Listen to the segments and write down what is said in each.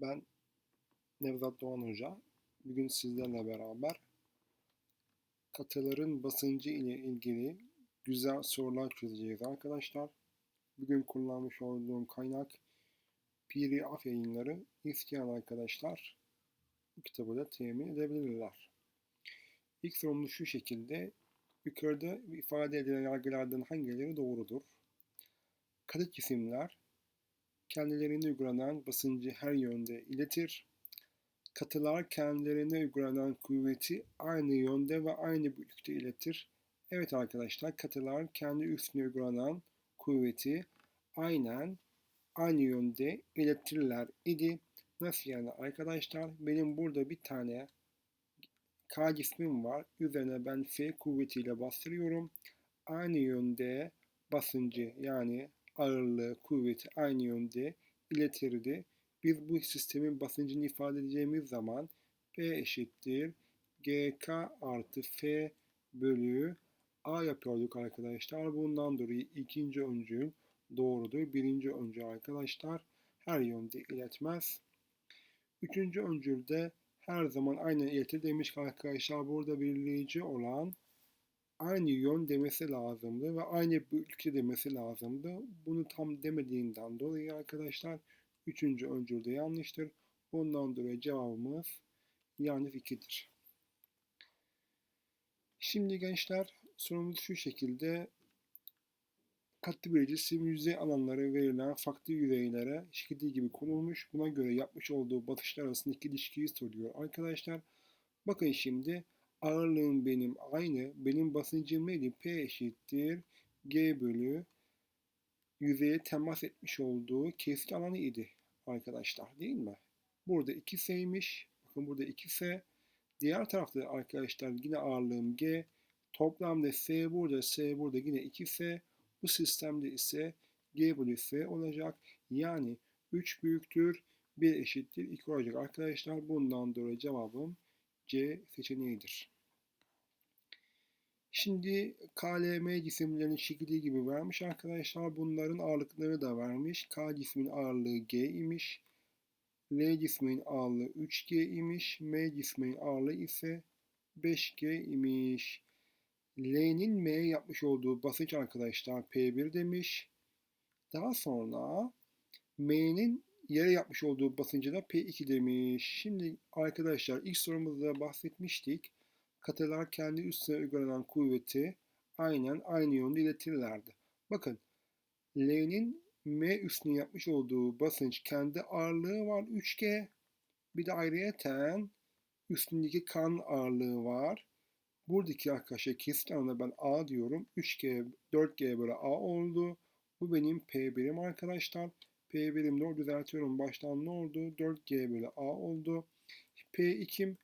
Ben Nevzat Doğan Hoca. Bugün sizlerle beraber katıların basıncı ile ilgili güzel sorular çözeceğiz arkadaşlar. Bugün kullanmış olduğum kaynak Piri Af yayınları. İsteyen arkadaşlar bu kitabı da temin edebilirler. İlk sorumuz şu şekilde. Yukarıda ifade edilen yargılardan hangileri doğrudur? Kalıp cisimler kendilerine uygulanan basıncı her yönde iletir. Katılar kendilerine uygulanan kuvveti aynı yönde ve aynı büyüklükte iletir. Evet arkadaşlar katılar kendi üstüne uygulanan kuvveti aynen aynı yönde iletirler idi. Nasıl yani arkadaşlar? Benim burada bir tane K cismim var. Üzerine ben F kuvvetiyle bastırıyorum. Aynı yönde basıncı yani ağırlığı, kuvveti aynı yönde iletirdi. Biz bu sistemin basıncını ifade edeceğimiz zaman P eşittir GK artı F bölü A yapıyorduk arkadaşlar. Bundan dolayı ikinci öncül doğrudur. Birinci öncül arkadaşlar her yönde iletmez. Üçüncü öncülde her zaman aynı iletir demiş arkadaşlar. Burada belirleyici olan aynı yön demesi lazımdı ve aynı ülke demesi lazımdı. Bunu tam demediğinden dolayı arkadaşlar üçüncü öncülde yanlıştır. Bundan dolayı cevabımız yalnız 2'dir. Şimdi gençler sorumuz şu şekilde katlı cisim yüzey alanları verilen farklı yüzeylere şekilde gibi konulmuş. Buna göre yapmış olduğu batışlar arasındaki ilişkiyi soruyor. Arkadaşlar bakın şimdi ağırlığım benim aynı. Benim basıncım neydi? P eşittir. G bölü yüzeye temas etmiş olduğu kesit alanı idi arkadaşlar değil mi? Burada 2S'ymiş. Bakın burada 2S. Diğer tarafta arkadaşlar yine ağırlığım G. Toplamda S burada, S burada yine 2S. Bu sistemde ise G bölü S olacak. Yani 3 büyüktür 1 eşittir 2 olacak arkadaşlar. Bundan dolayı cevabım C seçeneğidir. Şimdi KLM cisimlerini şekli gibi vermiş arkadaşlar. Bunların ağırlıkları da vermiş. K cismin ağırlığı G imiş. L cismin ağırlığı 3G imiş. M cismin ağırlığı ise 5G imiş. L'nin M'ye yapmış olduğu basınç arkadaşlar P1 demiş. Daha sonra M'nin yere yapmış olduğu basıncı da P2 demiş. Şimdi arkadaşlar ilk sorumuzda bahsetmiştik. Katılar kendi üstüne uygulanan kuvveti aynen aynı yönde iletirlerdi. Bakın L'nin M üstüne yapmış olduğu basınç kendi ağırlığı var 3G. Bir de ayrıyeten üstündeki kan ağırlığı var. Buradaki arkadaşlar kesit alanına ben A diyorum. 3G, 4G böyle A oldu. Bu benim P1'im arkadaşlar. P1'im doğru düzeltiyorum. Baştan ne oldu? 4G bölü A oldu. P2'im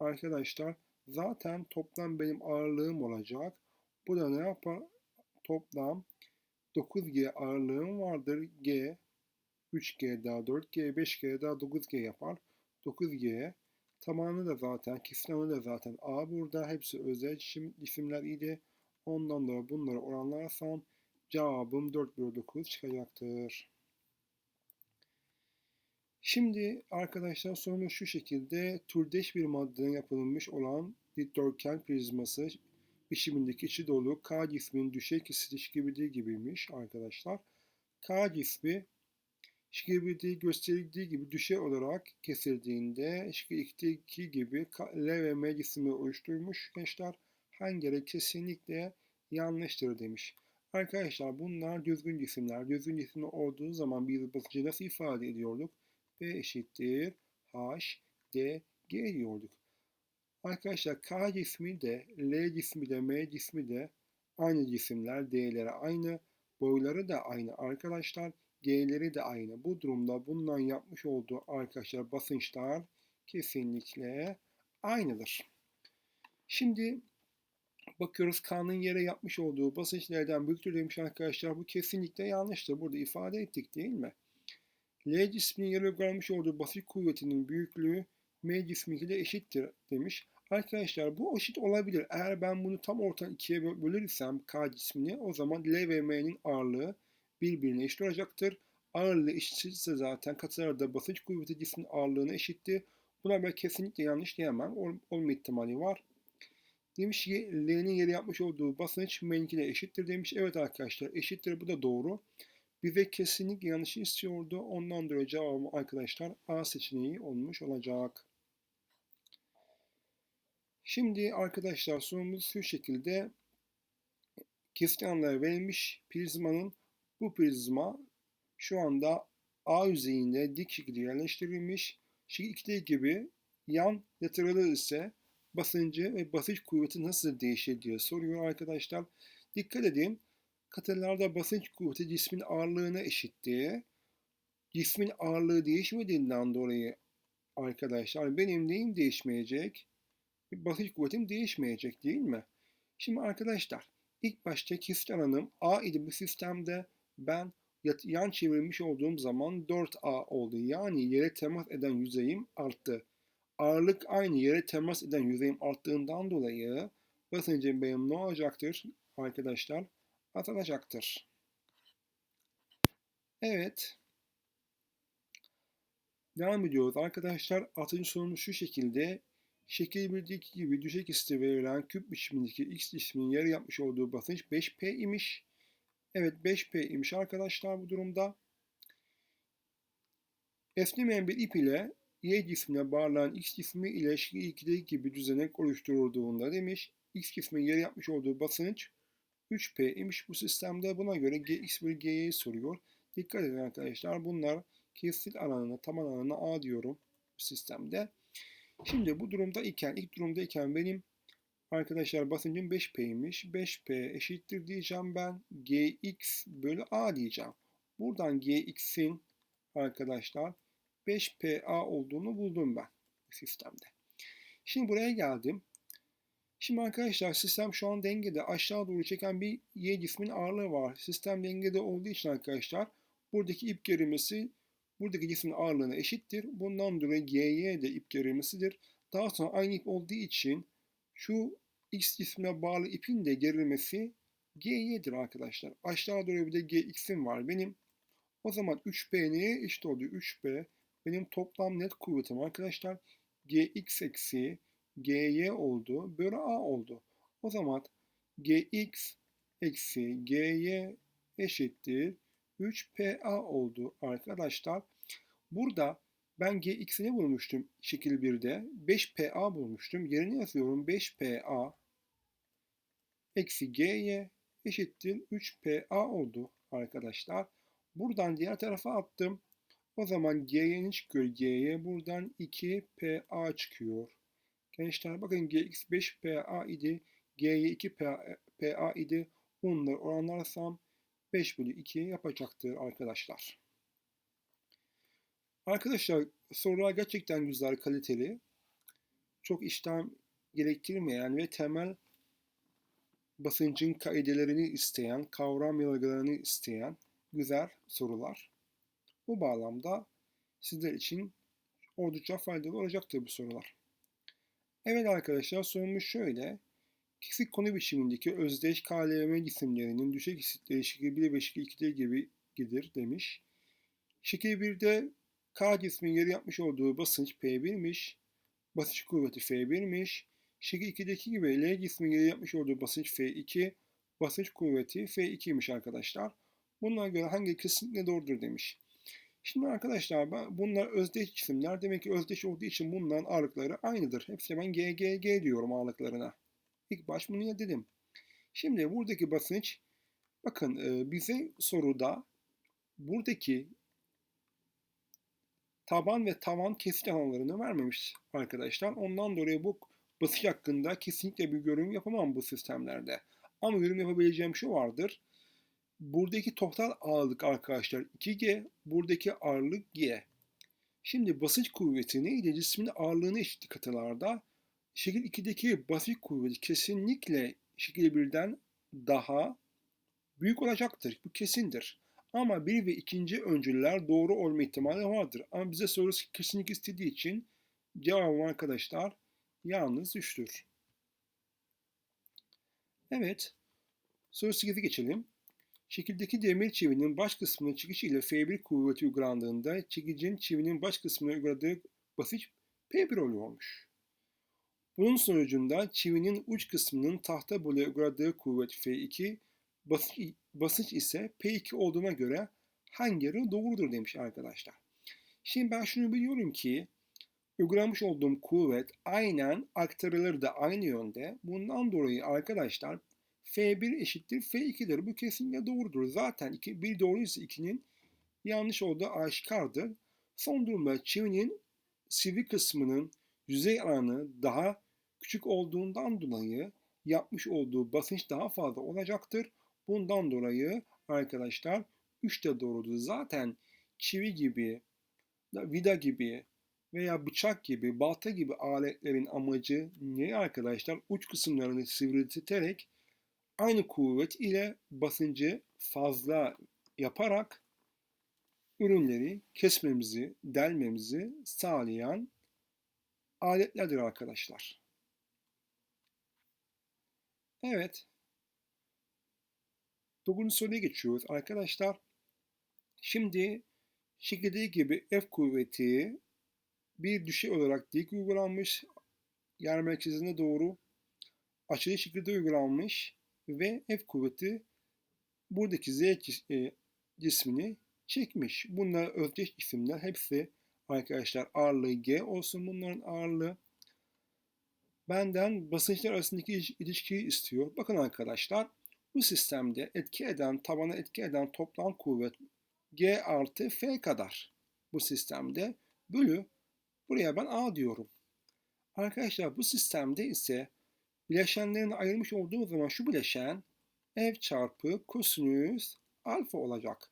arkadaşlar zaten toplam benim ağırlığım olacak. Bu da ne yapar? Toplam 9G ağırlığım vardır. G 3G daha 4G 5G daha 9G yapar. 9G tamamı da zaten kesinlikle da zaten A burada. Hepsi özel cisim, cisimler idi. Ondan da bunları oranlarsam cevabım 4 bölü 9 çıkacaktır. Şimdi arkadaşlar sorumuz şu şekilde türdeş bir maddeden yapılmış olan dikdörtgen prizması biçimindeki içi dolu K cismin düşey kesiliş gibi gibiymiş arkadaşlar. K cismi şekil gösterildiği gibi düşey olarak kesildiğinde şekil gibi L ve M cismi oluşturmuş gençler. Hangileri kesinlikle yanlıştır demiş. Arkadaşlar bunlar düzgün cisimler. Düzgün cisimler olduğu zaman biz basıncı nasıl ifade ediyorduk? B eşittir H, D, G diyorduk. Arkadaşlar K cismi de, L cismi de, M cismi de aynı cisimler. D'leri aynı. Boyları da aynı arkadaşlar. G'leri de aynı. Bu durumda bundan yapmış olduğu arkadaşlar basınçlar kesinlikle aynıdır. Şimdi bakıyoruz K'nın yere yapmış olduğu basınç nereden büyüktür demiş arkadaşlar. Bu kesinlikle yanlıştır. Burada ifade ettik değil mi? L yere uygulanmış olduğu basit kuvvetinin büyüklüğü M cismiyle eşittir demiş. Arkadaşlar bu eşit olabilir. Eğer ben bunu tam ortadan ikiye bölürsem K cismini o zaman L ve M'nin ağırlığı birbirine eşit olacaktır. ağırlığı eşitse zaten katılarda basınç kuvveti cismin ağırlığına eşittir. Buna ben kesinlikle yanlış diyemem. Ol, olma ihtimali var. Demiş ki L'nin yeri yapmış olduğu basınç M'ninki ile eşittir demiş. Evet arkadaşlar eşittir bu da doğru. Bize kesinlikle yanlış istiyordu. Ondan dolayı cevabım arkadaşlar A seçeneği olmuş olacak. Şimdi arkadaşlar sorumuz şu şekilde keskinler verilmiş prizmanın bu prizma şu anda A yüzeyinde dik şekilde yerleştirilmiş. Şekil 2'deki gibi yan laterali ise basıncı ve basınç kuvveti nasıl değişir diye soruyor arkadaşlar. Dikkat edin katırlarda basınç kuvveti cismin ağırlığına eşittir. Cismin ağırlığı değişmediğinden dolayı arkadaşlar benim neyim değişmeyecek? Basınç kuvvetim değişmeyecek değil mi? Şimdi arkadaşlar ilk başta kesit alanım A idi bu sistemde ben yan çevirmiş olduğum zaman 4A oldu. Yani yere temas eden yüzeyim arttı. Ağırlık aynı yere temas eden yüzeyim arttığından dolayı basıncım benim ne olacaktır arkadaşlar? Azalacaktır. Evet. Devam ediyoruz arkadaşlar. Altıncı sorumuz şu şekilde. Şekil 1'deki gibi düşey isti verilen küp biçimindeki x cisminin yarı yapmış olduğu basınç 5P imiş. Evet 5P imiş arkadaşlar bu durumda. Esnemeyen bir ip ile Y cismine bağlanan X cismi ile şekil 2'deki gibi düzenek oluşturulduğunda demiş. X cisminin yarı yapmış olduğu basınç 3P imiş bu sistemde. Buna göre Gx bölü Gy'yi soruyor. Dikkat edin arkadaşlar bunlar kesit alanına, taban alanına A diyorum bu sistemde. Şimdi bu durumda iken, ilk durumda iken benim arkadaşlar basıncım 5P'ymiş. 5P eşittir diyeceğim ben. Gx bölü A diyeceğim. Buradan Gx'in arkadaşlar 5PA olduğunu buldum ben sistemde. Şimdi buraya geldim. Şimdi arkadaşlar sistem şu an dengede aşağı doğru çeken bir Y cismin ağırlığı var. Sistem dengede olduğu için arkadaşlar buradaki ip gerilmesi buradaki cismin ağırlığına eşittir. Bundan dolayı GY de ip gerilmesidir. Daha sonra aynı ip olduğu için şu X cismine bağlı ipin de gerilmesi GY'dir arkadaşlar. Aşağı doğru bir de GX'im var benim. O zaman 3P neye eşit oldu? 3P benim toplam net kuvvetim arkadaşlar. GX eksi GY oldu. Bölü A oldu. O zaman GX eksi GY eşittir 3PA oldu arkadaşlar. Burada ben GX'ini bulmuştum şekil 1'de. 5PA bulmuştum. Yerine yazıyorum 5PA eksi GY eşittir 3PA oldu arkadaşlar. Buradan diğer tarafa attım. O zaman ne çıkıyor? G'ye buradan 2PA çıkıyor. Gençler bakın Gx 5PA idi. G'ye 2PA idi. Bunları oranlarsam 5 bölü 2 yapacaktır arkadaşlar. Arkadaşlar sorular gerçekten güzel, kaliteli. Çok işlem gerektirmeyen ve temel basıncın kaidelerini isteyen, kavram yargılarını isteyen güzel sorular. Bu bağlamda sizler için oldukça faydalı olacaktır bu sorular. Evet arkadaşlar sorumuz şöyle. Kesik konu biçimindeki özdeş KLM cisimlerinin düşey kesitleri şekil 1 ve şekil 2'de gibi gelir demiş. Şekil 1'de K cismin yeri yapmış olduğu basınç P1'miş. Basınç kuvveti F1'miş. Şekil 2'deki gibi L cismin yeri yapmış olduğu basınç F2. Basınç kuvveti F2'ymiş arkadaşlar. Bunlara göre hangi kesinlikle doğrudur demiş. Şimdi arkadaşlar bunlar özdeş cisimler. Demek ki özdeş olduğu için bunların ağırlıkları aynıdır. Hepsi ben G, G, G diyorum ağırlıklarına. İlk baş bunu dedim. Şimdi buradaki basınç bakın e, bize soruda buradaki taban ve tavan kesit alanlarını vermemiş arkadaşlar. Ondan dolayı bu basınç hakkında kesinlikle bir yorum yapamam bu sistemlerde. Ama yorum yapabileceğim şu vardır. Buradaki total ağırlık arkadaşlar 2G, buradaki ağırlık G. Şimdi basınç kuvveti neydi? Cismin ağırlığını eşitli katılarda. Şekil 2'deki basınç kuvveti kesinlikle şekil 1'den daha büyük olacaktır. Bu kesindir. Ama bir ve ikinci öncüller doğru olma ihtimali vardır. Ama bize sorusu kesinlik istediği için cevabım arkadaşlar yalnız 3'tür. Evet. Soru 8'e geçelim. Şekildeki demir çivinin baş kısmına çıkış ile F1 kuvveti uygulandığında çekicin çivinin baş kısmına uyguladığı basınç P1 oluyormuş. Bunun sonucunda çivinin uç kısmının tahta bölüye uyguladığı kuvvet F2, basınç, basınç ise P2 olduğuna göre hangileri doğrudur demiş arkadaşlar. Şimdi ben şunu biliyorum ki uygulamış olduğum kuvvet aynen aktarılır da aynı yönde. Bundan dolayı arkadaşlar F1 eşittir F2'dir. Bu kesinlikle doğrudur. Zaten 2, bir doğruysa 2'nin yanlış olduğu aşikardır. Son durumda çivinin sivri kısmının yüzey alanı daha küçük olduğundan dolayı yapmış olduğu basınç daha fazla olacaktır. Bundan dolayı arkadaşlar 3 de doğrudur. Zaten çivi gibi, vida gibi veya bıçak gibi, balta gibi aletlerin amacı ne arkadaşlar? Uç kısımlarını sivrilterek aynı kuvvet ile basıncı fazla yaparak ürünleri kesmemizi, delmemizi sağlayan aletlerdir arkadaşlar. Evet. Dokuzuncu soruya geçiyoruz arkadaşlar. Şimdi şekilde gibi F kuvveti bir düşey olarak dik uygulanmış. Yer merkezine doğru açılı şekilde uygulanmış ve F kuvveti buradaki Z e, cismini çekmiş. Bunlar özdeş isimler. Hepsi arkadaşlar ağırlığı G olsun bunların ağırlığı. Benden basınçlar arasındaki ilişkiyi istiyor. Bakın arkadaşlar bu sistemde etki eden, tabana etki eden toplam kuvvet G artı F kadar bu sistemde bölü buraya ben A diyorum. Arkadaşlar bu sistemde ise bileşenlerini ayırmış olduğum zaman şu bileşen F çarpı kosinüs alfa olacak.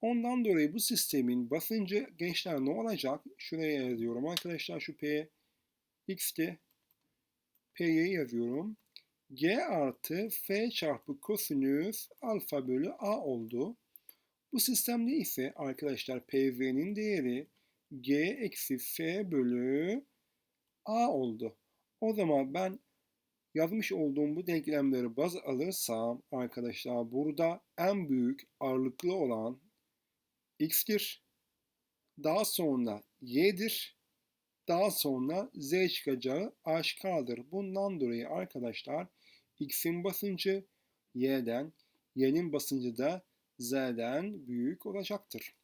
Ondan dolayı bu sistemin basıncı gençler ne olacak? Şuraya yazıyorum arkadaşlar şu P x'ti. P'yi yazıyorum. G artı F çarpı kosinüs alfa bölü A oldu. Bu sistemde ise arkadaşlar PV'nin değeri G eksi F bölü A oldu. O zaman ben yazmış olduğum bu denklemleri baz alırsam arkadaşlar burada en büyük ağırlıklı olan x'tir. Daha sonra y'dir. Daha sonra z çıkacağı aşikardır. Bundan dolayı arkadaşlar x'in basıncı y'den, y'nin basıncı da z'den büyük olacaktır.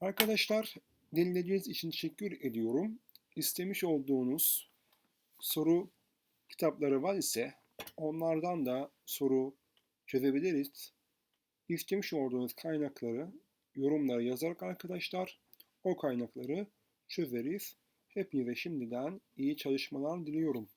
Arkadaşlar dinlediğiniz için teşekkür ediyorum. İstemiş olduğunuz soru kitapları var ise onlardan da soru çözebiliriz. İstemiş olduğunuz kaynakları yorumlara yazarak arkadaşlar o kaynakları çözeriz. Hepinize şimdiden iyi çalışmalar diliyorum.